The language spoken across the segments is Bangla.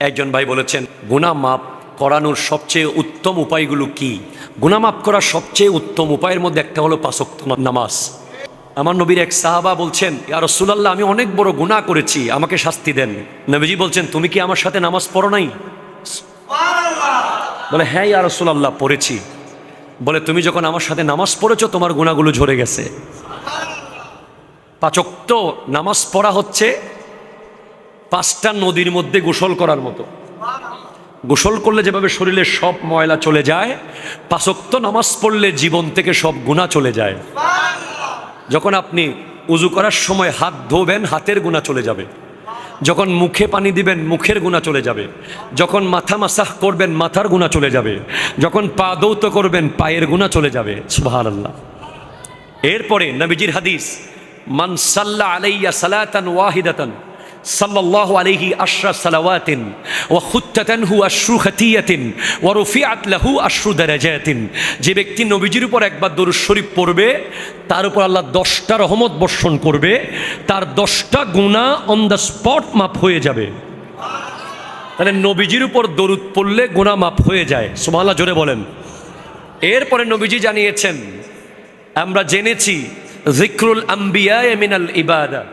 একজন ভাই বলেছেন গুণা মাপ করানোর সবচেয়ে উত্তম উপায়গুলো কি? গুণা মাপ করার সবচেয়ে উত্তম উপায়ের মধ্যে একটা হলো পাঁচক্ত নামাজ। আমার নবীর এক সাহাবা বলছেন আর রসুলাল্লাহ আমি অনেক বড় গুণা করেছি আমাকে শাস্তি দেন। নবীজি বলছেন তুমি কি আমার সাথে নামাজ পড়ো নাই? বলে হ্যাঁ ইয়া রসুলাল্লাহ পড়েছি। বলে তুমি যখন আমার সাথে নামাজ পড়েছো তোমার গুণাগুলো ঝরে গেছে। পাচক্ত নামাজ পড়া হচ্ছে পাঁচটা নদীর মধ্যে গোসল করার মতো। গোসল করলে যেভাবে শরীরের সব ময়লা চলে যায়, পাঁচক্ত নামাজ পড়লে জীবন থেকে সব গুণা চলে যায়। যখন আপনি উজু করার সময় হাত ধোবেন, হাতের গুণা চলে যাবে। যখন মুখে পানি দিবেন, মুখের গুণা চলে যাবে। যখন মাথা মাসাহ করবেন, মাথার গুণা চলে যাবে। যখন পা দৌত করবেন, পায়ের গুণা চলে যাবে। সুবাহান আল্লাহ এরপরে নবীজির হাদিস, মান সাল্লা আলাইয়া সালাতান ওয়াহিদাতান। আশরা সালাওয়াতিন ওয়া খুত্তাতানহু আশরু খাতিয়াতিন ওয়া রুফিআত লাহু আশরু দারাজাতিন। যে ব্যক্তি নবীজির উপর একবার দরুদ শরীফ পড়বে, তার উপর আল্লাহ দশটা রহমত বর্ষণ করবে, তার দশটা গুনাহ অন দ্য স্পট মাপ হয়ে যাবে। তাহলে নবীজির উপর দরুদ পড়লে গুনাহ মাপ হয়ে যায়। সুবহানাল্লাহ, জোরে বলেন। এরপরে নবীজি জানিয়েছেন, আমরা জেনেছি, জিক্রুল আম্বিয়া মিনাল ইবাদা।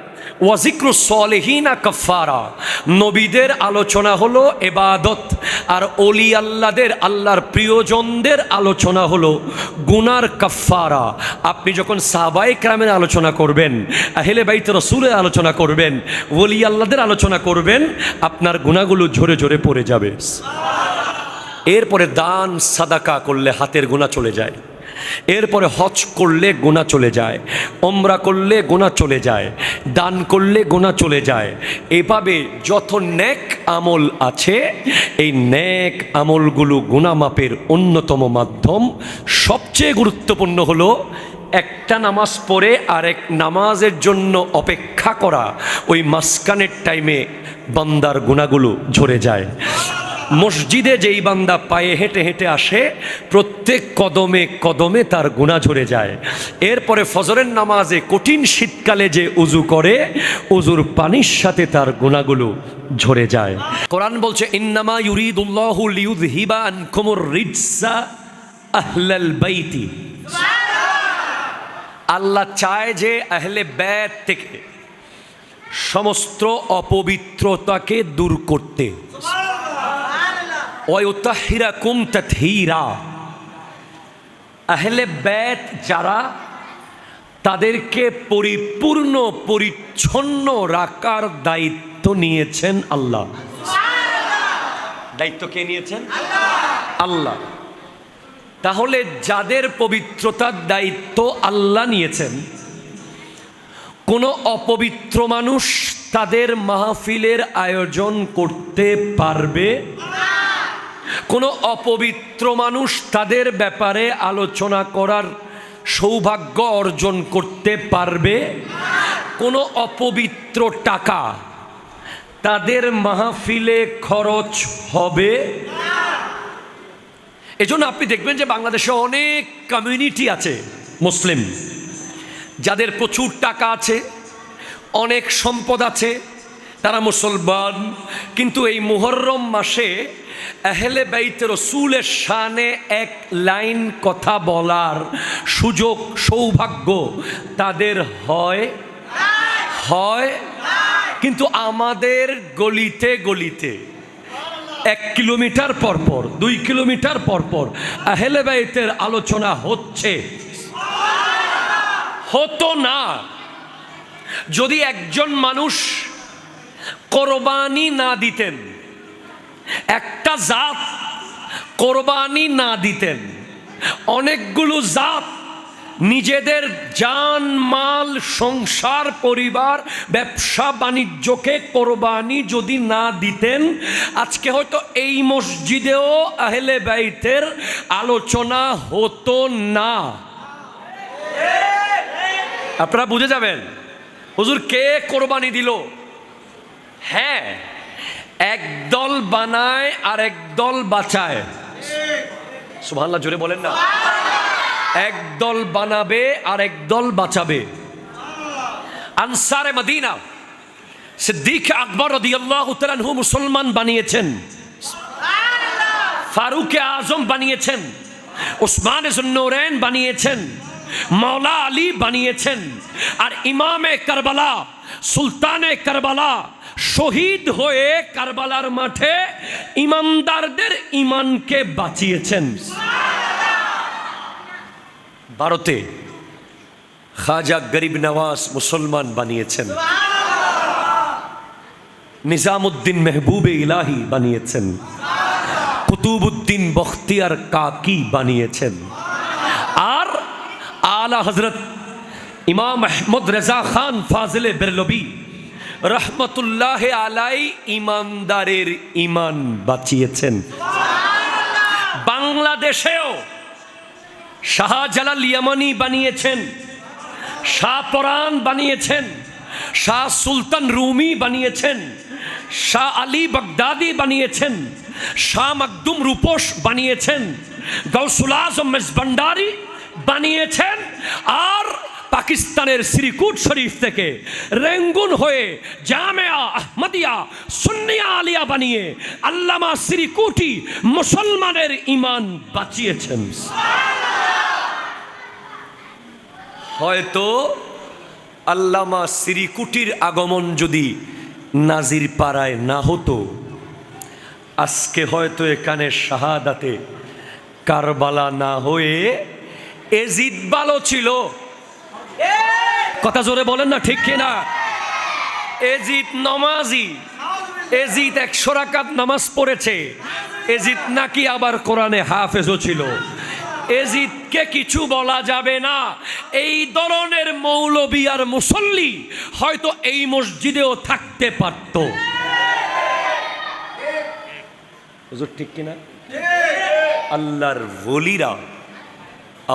ওয়াজিক্রু সলেহিনা কফারা নবীদের আলোচনা হলো এবাদত, আর অলি আল্লাদের, আল্লাহর প্রিয়জনদের আলোচনা হলো গুনার কফারা আপনি যখন সাবাই ক্রামের আলোচনা করবেন, আহেলে বাইত রসুলের আলোচনা করবেন, ওলি আল্লাদের আলোচনা করবেন, আপনার গুণাগুলো ঝরে ঝরে পড়ে যাবে। এরপরে দান, সাদাকা করলে হাতের গুণা চলে যায়। এরপরে হজ করলে গোনা চলে যায়। ওমরা করলে গোনা চলে যায়। দান করলে গোনা চলে যায়। এভাবে যত ন্যাক আমল আছে, এই ন্যাক আমলগুলো গুণা মাপের অন্যতম মাধ্যম। সবচেয়ে গুরুত্বপূর্ণ হলো একটা নামাজ পড়ে আরেক নামাজের জন্য অপেক্ষা করা। ওই মাসকানের টাইমে বান্দার গুণাগুলো ঝরে যায়। মসজিদে যেই বান্দা পায়ে হেঁটে হেঁটে আসে, প্রত্যেক কদমে কদমে তার গুণা ঝরে যায়। এরপরে ফজরের নামাজে কঠিন শীতকালে যে উজু করে, উজুর পানির সাথে তার গুণাগুলো ঝরে যায়। কোরআন বলছে, ইন্নামা ইউরিদুল্লাহু আহলাল বাইতি। আল্লাহ চায় যে আহলে ব্যাত থেকে সমস্ত অপবিত্রতাকে দূর করতে। ওয়ুতাহিরা কুম তাথীরা আহলে ব্যাত যারা তাদেরকে পরিপূর্ণ পরিচ্ছন্ন রাখার দায়িত্ব নিয়েছেন আল্লাহ দায়িত্ব কে নিয়েছেন আল্লাহ তাহলে যাদের পবিত্রতার দায়িত্ব আল্লাহ নিয়েছেন, কোনো অপবিত্র মানুষ তাদের মাহফিলের আয়োজন করতে পারবে? কোনো অপবিত্র মানুষ তাদের ব্যাপারে আলোচনা করার সৌভাগ্য অর্জন করতে পারবে? কোনো অপবিত্র টাকা তাদের মাহফিলে খরচ হবে? এজন্য আপনি দেখবেন যে বাংলাদেশে অনেক কমিউনিটি আছে মুসলিম, যাদের প্রচুর টাকা আছে, অনেক সম্পদ আছে তারা মুসলমান, কিন্তু এই মুহররম মাসে আহলে বাইত রসুলের শানে এক লাইন কথা বলার সুযোগ, সৌভাগ্য তাদের হয়। হয়। কিন্তু আমাদের গলিতে গলিতে এক কিলোমিটার পর পর, দুই কিলোমিটার পরপর পর আহলে বাইতের আলোচনা হচ্ছে। হতো না। যদি একজন মানুষ কোরবানি না দিতেন। একটা জাত কোরবানি না দিতেন। অনেকগুলো জাত নিজেদের জান, মাল, সংসার, পরিবার, ব্যবসা, বাণিজ্যকে কোরবানি যদি না দিতেন, আজকে হয়তো এই মসজিদেও আহলে বাইতের আলোচনা হতো না। আপনারা বুঝে যাবেন, হুজুর কে কোরবানি দিল? হ্যাঁ একদল বানায় আর একদল বাঁচায়। সুবহানাল্লাহ, জোরে বলেন না। একদল বানাবে আর একদল বাঁচাবে। আনসারে মদিনা, সিদ্দিক আকবর উত্তরানহু মুসলমান বানিয়েছেন। ফারুকে আজম বানিয়েছেন। ওসমান জুন্নৌরেন বানিয়েছেন। মৌলা আলী বানিয়েছেন। আর ইমামে কারবালা সুলতানে কারবালা শহীদ হয়ে কারবালার মাঠে ইমানদারদের ইমানকে বাঁচিয়েছেন। ভারতে খাজা গরিব নওয়াজ মুসলমান বানিয়েছেন। নিজামুদ্দিন মেহবুবে ইলাহি বানিয়েছেন। কুতুবুদ্দিন বখতিয়ার কাকি বানিয়েছেন। আর আলা হজরত ইমাম আহমদ রেজা খান ফাজলে বেরলবি রহমতুল্লাহ আলাই ইমানদারের ইমান বাঁচিয়েছেন। বাংলাদেশেও শাহজালাল ইয়ামানি বানিয়েছেন, শাহ পরাণ বানিয়েছেন, শাহ সুলতান রুমি বানিয়েছেন, শাহ আলী বাগদাদি বানিয়েছেন, শাহ মকদুম রূপোশ বানিয়েছেন গৌসুল আজম মেজবান্ডারি বানিয়েছেন, আর পাকিস্তানের শ্রীকুট শরীফ থেকে রেঙ্গুন হয়ে জামেয়া আহমদিয়া সুন্নিয়া আলিয়া বানিয়ে আল্লামা শ্রীকুটি মুসলমানের ইমান বাঁচিয়েছেন। হয়তো আল্লামা শ্রীকুটির আগমন যদি নাজির পাড়ায় না হতো, আজকে হয়তো এখানে শাহাদাতে কারবালা না হয়ে এজিদ ভালো ছিল। কথা জোরে বলেন না, ঠিক কিনা? এজিদ নমাজি এজিদ একশো রাকাত নামাজ পড়েছে এজিদ নাকি আবার কোরআনে হাফেজও ছিল। এজিদকে কিছু বলা যাবে না, এই ধরনের মৌলবী আর মুসল্লি হয়তো এই মসজিদেও থাকতে পারত। ঠিক কিনা? আল্লাহর বলিরা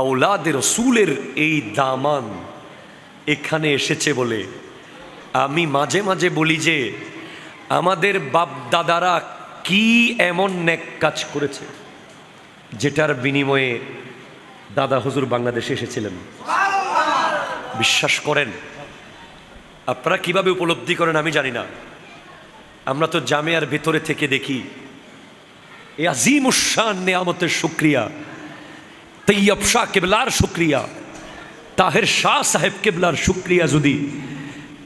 আউলাদের রসুলের এই দামান এখানে এসেছে বলে। আমি মাঝে মাঝে বলি যে, আমাদের বাপ দাদারা কি এমন নেক কাজ করেছে, যেটার বিনিময়ে দাদা হুজুর বাংলাদেশে এসেছিলেন। বিশ্বাস করেন, আপনারা কীভাবে উপলব্ধি করেন আমি জানি না। আমরা তো জামিয়ার ভেতরে থেকে দেখি এই আজিম উসান নেয়ামতের শুক্রিয়া, তৈয়ব শাহ কেবলার শুক্রিয়া তাহের শাহ সাহেব কেবলার শুক্রিয়া যদি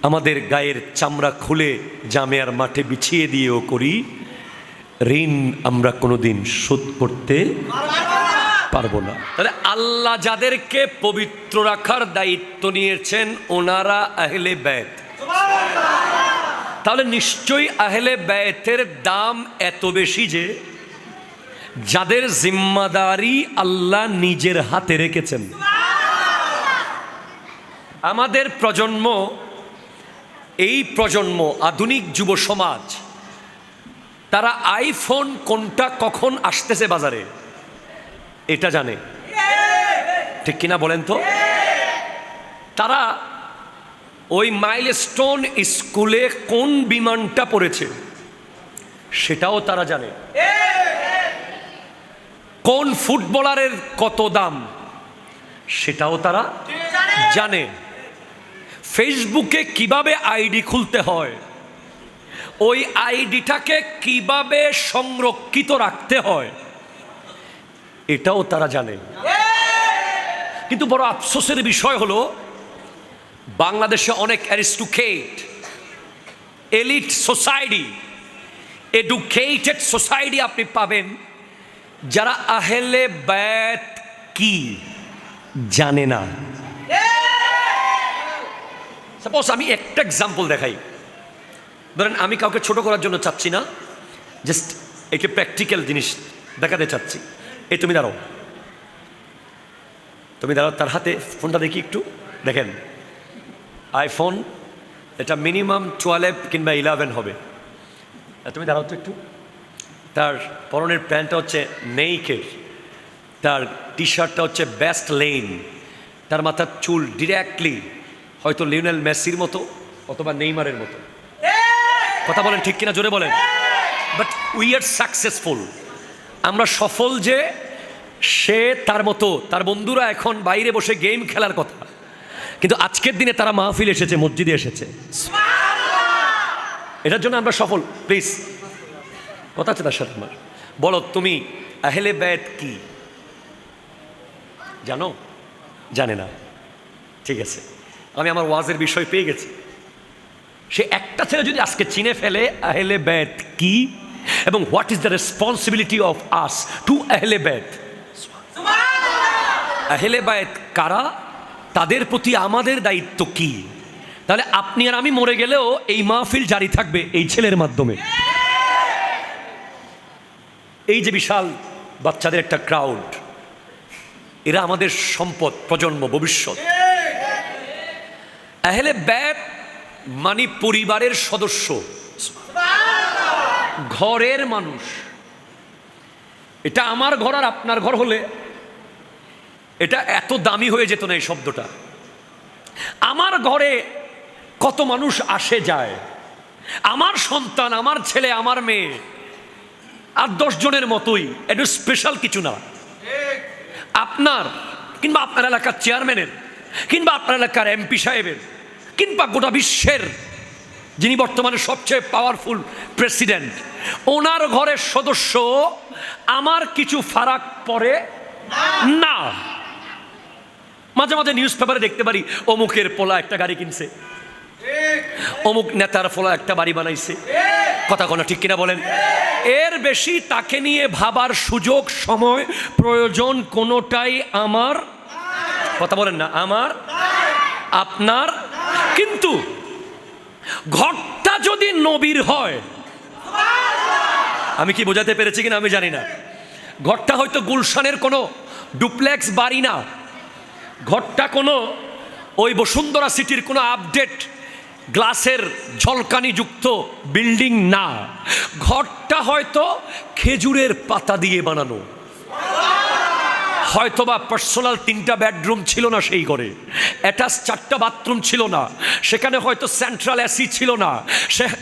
আমাদের গায়ের চামড়া খুলে জামিয়ার মাঠে বিছিয়ে দিয়েও করি, ঋণ আমরা কোনোদিন শোধ করতে পারব না। তাহলে আল্লাহ যাদেরকে পবিত্র রাখার দায়িত্ব নিয়েছেন, ওনারা আহলে ব্যয় তাহলে নিশ্চয়ই আহলে ব্যয়েতের দাম এত বেশি যে যাদের জিম্মাদারি আল্লাহ নিজের হাতে রেখেছেন। আমাদের প্রজন্ম এই প্রজন্ম আধুনিক যুব সমাজ তারা আইফোন কোনটা কখন আসতেছে বাজারে? এটা জানে। ঠিক কিনা বলেন তো? তারা ওই মাইলস্টোন স্কুলে কোন বিমানটা পড়েছে সেটাও তারা জানে। কোন ফুটবলারের কত দাম সেটাও তারা জানে। ফেসবুকে কীভাবে আইডি খুলতে হয়? ওই আইডিটাকে কীভাবে সংরক্ষিত রাখতে হয়? এটাও তারা জানে। কিন্তু বড় আফসোসের বিষয় হলো, বাংলাদেশে অনেক aristocrat, elite society, educated society আপনি পাবেন, যারা আহেলে ব্যাত কি জানে না। সাপোজ আমি একটা এক্সাম্পল দেখাই। ধরেন আমি কাউকে ছোট করার জন্য চাচ্ছি না জাস্ট একটি প্র্যাকটিক্যাল জিনিস দেখাতে চাচ্ছি। এই তুমি দাঁড়াও। তুমি দাঁড়াও, তার হাতে ফোনটা দেখি একটু। দেখেন আইফোন এটা মিনিমাম টুয়েলভ কিংবা ইলেভেন হবে। তুমি দাঁড়াও তো একটু। তার পরনের প্যান্টটা হচ্ছে নেইকের। তার টি শার্টটা হচ্ছে বেস্ট লেন তার মাথার চুল ডিরেক্টলি হয়তো লিওনেল মেসির মতো অথবা নেইমারের মতো। কথা বলেন ঠিক কিনা জোরে বলেন। বাট উই আর সাকসেসফুল আমরা সফল যে সে তার মতো তার বন্ধুরা এখন বাইরে বসে গেম খেলার কথা। কিন্তু আজকের দিনে তারা মাহফিল এসেছে মসজিদে এসেছে। এটার জন্য আমরা সফল প্লিজ কথা আছে তার সাথে আমার। বলো তুমি আহলে ব্যাত কি? জানো? জানে না। ঠিক আছে। আমি আমার ওয়াজের বিষয় পেয়ে গেছি। সে একটা ছেলে যদি আজকে চিনে ফেলে, আহলে ব্যাত কি? এবং what is the responsibility of us to আহলে ব্যাত আহলে বায়ত কারা? তাদের প্রতি আমাদের দায়িত্ব কি? তাহলে আপনি আর আমি মরে গেলেও এই মাহফিল জারি থাকবে এই ছেলের মাধ্যমে। এই যে বিশাল বাচ্চাদের একটা ক্রাউড এরা আমাদের সম্পদ, প্রজন্ম, ভবিষ্যৎ। আহলে ব্যাত মানে পরিবারের সদস্য। ঘরের মানুষ। এটা আমার ঘর আর আপনার ঘর হলে এটা এত দামি হয়ে যেত না এই শব্দটা। আমার ঘরে কত মানুষ আসে যায়। আমার সন্তান, আমার ছেলে, আমার মেয়ে আর জনের মতোই। একটু স্পেশাল কিছু না। আপনার কিংবা আপনার এলাকার চেয়ারম্যানের কিংবা আপনার এলাকার এমপি সাহেবের কিংবা গোটা বিশ্বের যিনি বর্তমানে সবচেয়ে পাওয়ারফুল প্রেসিডেন্ট ওনার ঘরের সদস্য আমার কিছু ফারাক পড়ে না। মাঝে মাঝে নিউজ পেপারে দেখতে পারি, অমুকের পোলা একটা গাড়ি কিনছে। অমুক নেতার পোলা একটা বাড়ি বানাইছে। কথা কোনো ঠিক কিনা বলেন? এর বেশি তাকে নিয়ে ভাবার সুযোগ, সময়, প্রয়োজন কোনোটাই আমার কথা বলেন না, আমার আপনার কিন্তু ঘরটা যদি নবীর হয়, আমি কি বোঝাতে পেরেছি কিনা আমি জানি না। ঘরটা হয়তো গুলশানের কোনো ডুপ্লেক্স বাড়ি না। ঘরটা কোনো ওই বসুন্ধরা সিটির কোনো আপডেট গ্লাসের ঝলকানিযুক্ত বিল্ডিং না। ঘরটা হয়তো খেজুরের পাতা দিয়ে বানানো। হয়তোবা পার্সোনাল তিনটা বেডরুম ছিল না সেই ঘরে। অ্যাটাচ চারটা বাথরুম ছিল না। সেখানে হয়তো সেন্ট্রাল এসি ছিল না।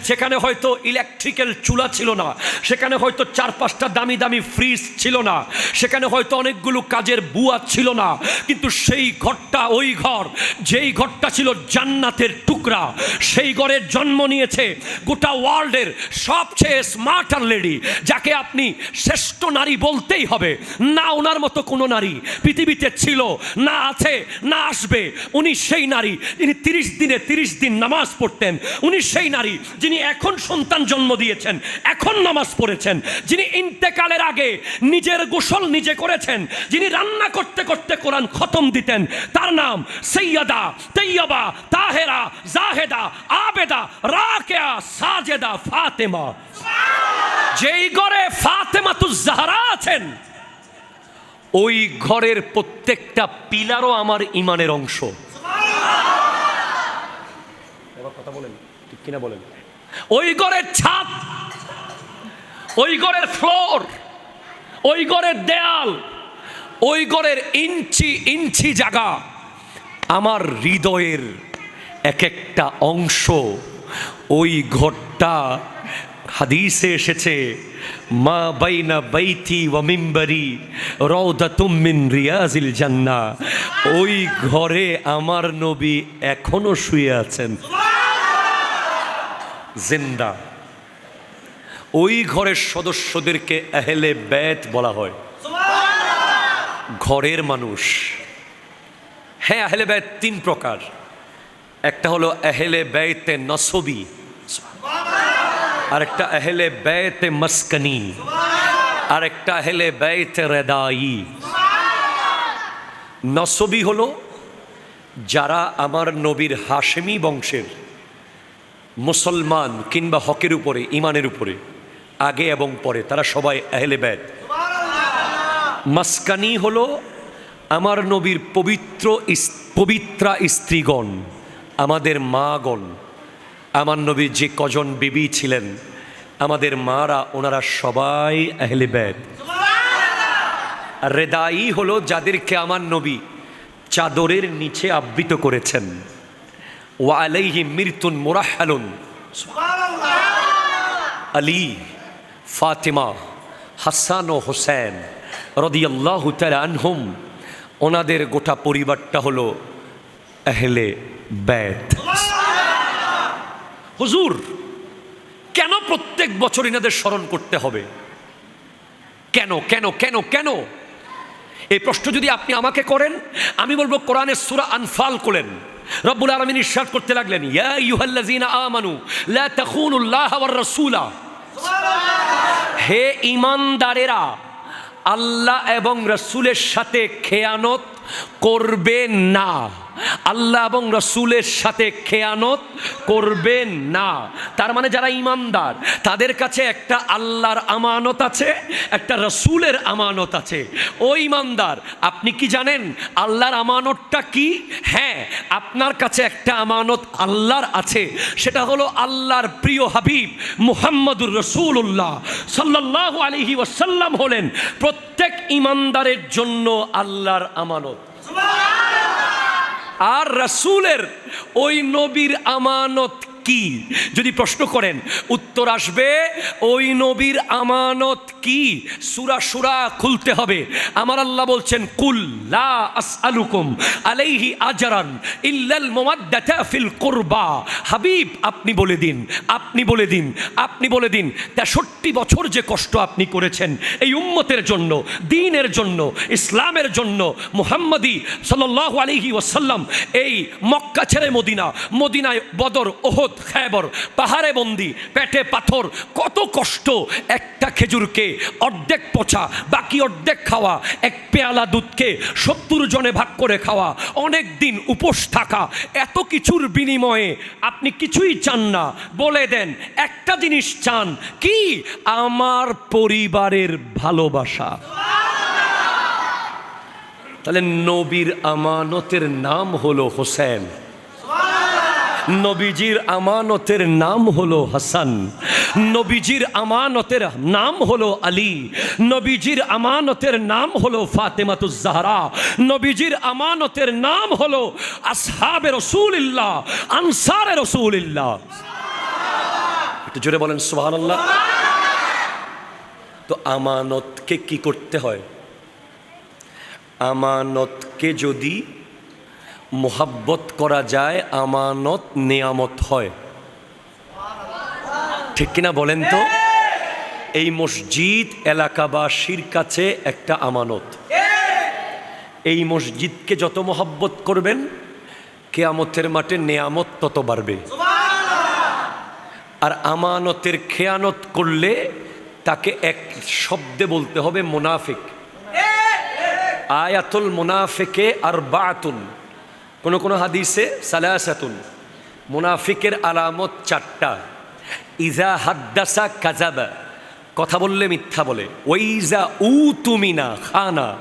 সেখানে হয়তো ইলেকট্রিক্যাল চুলা ছিল না। সেখানে হয়তো চার পাঁচটা দামি দামি ফ্রিজ ছিল না। সেখানে হয়তো অনেকগুলো কাজের বুয়া ছিল না। কিন্তু সেই ঘরটা, ওই ঘর, যেই ঘরটা ছিল জান্নাতের টুকরা, সেই ঘরে জন্ম নিয়েছে গোটা ওয়ার্ল্ডের সবচেয়ে স্মার্ট আর লেডি যাকে আপনি শ্রেষ্ঠ নারী বলতেই হবে। না ওনার মতো কোনো নারী পৃথিবীতে ছিল, না আছে, না আসবে। উনি সেই নারী যিনি তিরিশ দিনে তিরিশ দিন নামাজ পড়তেন। উনি সেই নারী যিনি এখন সন্তান জন্ম দিয়েছেন, এখন নামাজ পড়েছেন। যিনি ইন্তেকালের আগে নিজের গোসল নিজে করেছেন, যিনি রান্না করতে করতে কোরআন খতম দিতেন, তার নাম সৈয়দা, তৈয়বা, তাহেরা, জাহেদা, আবেদা, রাকেয়া, সাজেদা, ফাতেমা। যেই ঘরে ফাতেমা তু জাহারা আছেন ওই ঘরের প্রত্যেকটা পিলারও আমার ইমানের অংশ। এবার কথা বলেন ঠিক কিনা বলেন। ওই ঘরের ছাদ ওই ঘরের ফ্লোর ওই ঘরের দেয়াল ওই ঘরের ইঞ্চি ইঞ্চি জায়গা আমার হৃদয়ের এক একটা অংশ। ওই ঘরটা হাদিসে এসেছে, মা বাইনা বাইতি ওয়া মিম্বারি রওদাতুম মিন রিয়াজিল জান্নাহ। ওই ঘরে আমার নবী এখনও শুয়ে আছেন। জিন্দা। ওই ঘরের সদস্যদেরকে আহলে ব্যাত বলা হয়। ঘরের মানুষ। হ্যাঁ আহলে ব্যয় তিন প্রকার। একটা হলো আহলে ব্যয়তে নসবি। আর একটা আহলে ব্যয়তে মস্কনি আর একটা আহলে ব্যয়তে রেদাই নসবি হলো যারা আমার নবীর হাশেমি বংশের মুসলমান কিংবা হকের উপরে ইমানের উপরে আগে এবং পরে তারা সবাই আহলে ব্যয় মাসকানি হলো আমার নবীর পবিত্র পবিত্রা স্ত্রীগণ আমাদের মাগণ আমার নবীর যে কজন বিবি ছিলেন, আমাদের মারা ওনারা সবাই আহলে আর রেদাই হলো যাদেরকে আমার নবী চাদরের নিচে আবৃত করেছেন। ওয়া আলাইহি মৃত্যুন মোরাহালুন আলী, ফাতেমা, হাসান ও হোসেন রদিয়াল্লাহ আনহুম, ওনাদের গোটা পরিবারটা হলো আহলে ব্যাত হুজুর, কেন প্রত্যেক বছর ইনাদের স্মরণ করতে হবে? কেন কেন কেন কেন? এই প্রশ্ন যদি আপনি আমাকে করেন, আমি বলব কোরআনের সুরা আনফাল করেন রব্বুল আলমিন ইরশাদ করতে লাগলেন, ইয়া ইউহাল্লাযীনা আমানু, লা তাখুনুল্লাহ ওয়ার রাসূলা। হে ইমানদারেরা আল্লাহ এবং রসুলের সাথে খেয়ানত করবেন না। আল্লাহ এবং রসুলের সাথে খেয়ানত করবেন না। তার মানে যারা ইমানদার, তাদের কাছে একটা আল্লাহর আমানত আছে, একটা রসুলের আমানত আছে। ও ইমানদার, আপনি কি জানেন আল্লাহর আমানতটা কি? হ্যাঁ আপনার কাছে একটা আমানত আল্লাহর আছে, সেটা হলো আল্লাহর প্রিয় হাবিব মুহাম্মদুর রসুল্লাহ সাল্লাহ আলহি ওয়াসাল্লাম হলেন প্রত্যেক ইমানদারের জন্য আল্লাহর আমানত। আর রাসুলের ওই নবীর আমানত কি? যদি প্রশ্ন করেন, উত্তর আসবে, ওই নবীর আমানত কি? সুরা সুরা খুলতে হবে। আমার আল্লাহ বলছেন, কুল আসআলুকুম আলাইহি আজরান ইল্লাল মুওয়াদ্দাতা ফিল কুরবা। হাবিব, আপনি বলে দিন, আপনি বলে দিন, আপনি বলে দিন, তেষট্টি বছর যে কষ্ট আপনি করেছেন এই উম্মতের জন্য, দিনের জন্য, ইসলামের জন্য, মুহাম্মদী সাল্লাল্লাহু আলাইহি ওয়াসাল্লাম, এই মক্কা ছেড়ে মদিনা, মদিনায় বদর, ওহদ খেবর পাহাড়ে বন্দি, পেটে পাথর, কত কষ্ট। একটা খেজুরকে অর্ধেক পচা, বাকি অর্ধেক খাওয়া, এক পেয়ালা দুধকে সত্তর জনে ভাগ করে খাওয়া, অনেক দিন উপোস থাকা। এত কিছুর বিনিময়ে আপনি কিছুই চান না। বলে দেন, একটা জিনিস চান, কি? আমার পরিবারের ভালোবাসা। তাহলে নবীর আমানতের নাম হলো হোসেন। নবীজির আমানতের নাম হলো হাসান। নবীজির আমানতের নাম হলো আলী। নবীজির আমানতের নাম হলো ফাতেমাতুজ জাহরা। নবীজির আমানতের নাম হলো আসহাবে রসুলিল্লাহ, আনসারে রসুলিল্লাহ। একটু জোরে বলেন, সুবহানাল্লাহ। তো আমানতকে কি করতে হয়? আমানতকে যদি মোহাব্বত করা যায়, আমানত, নেয়ামত হয়। ঠিক কিনা বলেন তো? এই মসজিদ এলাকাবাসীর কাছে একটা আমানত। এই মসজিদকে যত মোহাব্বত করবেন, কেয়ামতের মাঠে নেয়ামত তত বাড়বে। আর আমানতের খেয়ানত করলে তাকে এক শব্দে বলতে হবে মুনাফিক। আয়াতুল মুনাফিকে আর বাতুন কোন কোনো হাদিসে সালাসাতুন মুনাফিকের আলামত চারটা। ইজা হাদ্দাসা কাজাবা কথা বললে মিথ্যা বলে। ওইজা উ তুমিনা খানা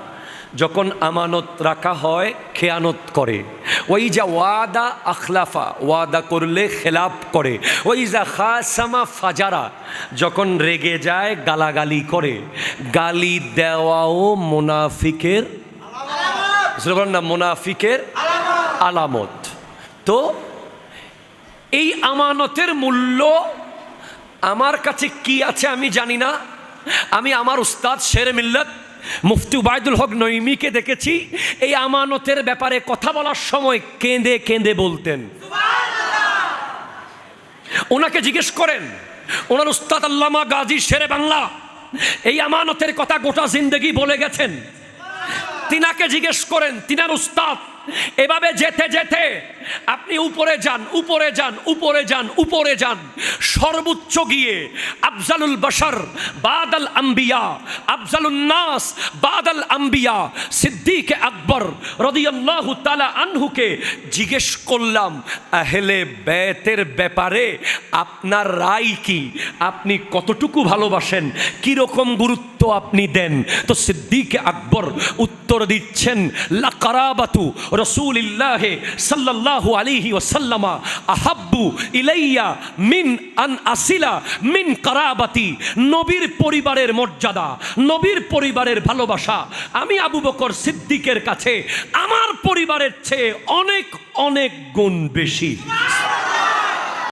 যখন আমানত রাখা হয় খেয়ানত করে। ওই যা ওয়াদা আখলাফা ওয়াদা করলে খেলাপ করে। ওই যা খাসামা ফাজারা যখন রেগে যায় গালাগালি করে। গালি দেওয়াও মুনাফিকের না মুনাফিকের আলামত। তো এই আমানতের মূল্য আমার কাছে কি আছে আমি জানি না। আমি আমার উস্তাদ শের মিল্লত মুফতি উবায়দুল হক নইমিকে দেখেছি। এই আমানতের ব্যাপারে কথা বলার সময় কেঁদে কেঁদে বলতেন। ওনাকে জিজ্ঞেস করেন, ওনার উস্তাদ আল্লামা গাজী শেরে বাংলা, এই আমানতের কথা গোটা জিন্দগি বলে গেছেন? তিনাকে জিজ্ঞেস করেন, তিনার উস্তাদ এভাবে যেতে যেতে আপনি উপরে যান উপরে যান উপরে যান উপরে যান। সর্বোচ্চ গিয়ে আফজালুল বাশার, বাদাল আম্বিয়া, আফজালুন নাস, বাদাল আম্বিয়া, সিদ্দিক আকবর রদিয়াল্লাহু তালা আনহুকে জিজ্ঞেস করলাম, আহেলে বেতের ব্যাপারে আপনার রায় কি? আপনি কতটুকু ভালোবাসেন? কীরকম গুরুত্ব আপনি দেন? তো সিদ্দিক আকবর উত্তর দিচ্ছেন, লাকারাবাতু রসুলিল্লাহ সাল্লাল্লাহু আলাইহি ওয়াসাল্লামা আহাব্বু ইলাইয়া মিন আন আসিলা মিন কারাবাতি, নবীর পরিবারের মর্যাদা, নবীর পরিবারের ভালোবাসা। আমি আবু বকর সিদ্দিকের কাছে আমার পরিবারের চেয়ে অনেক অনেক গুণ বেশি।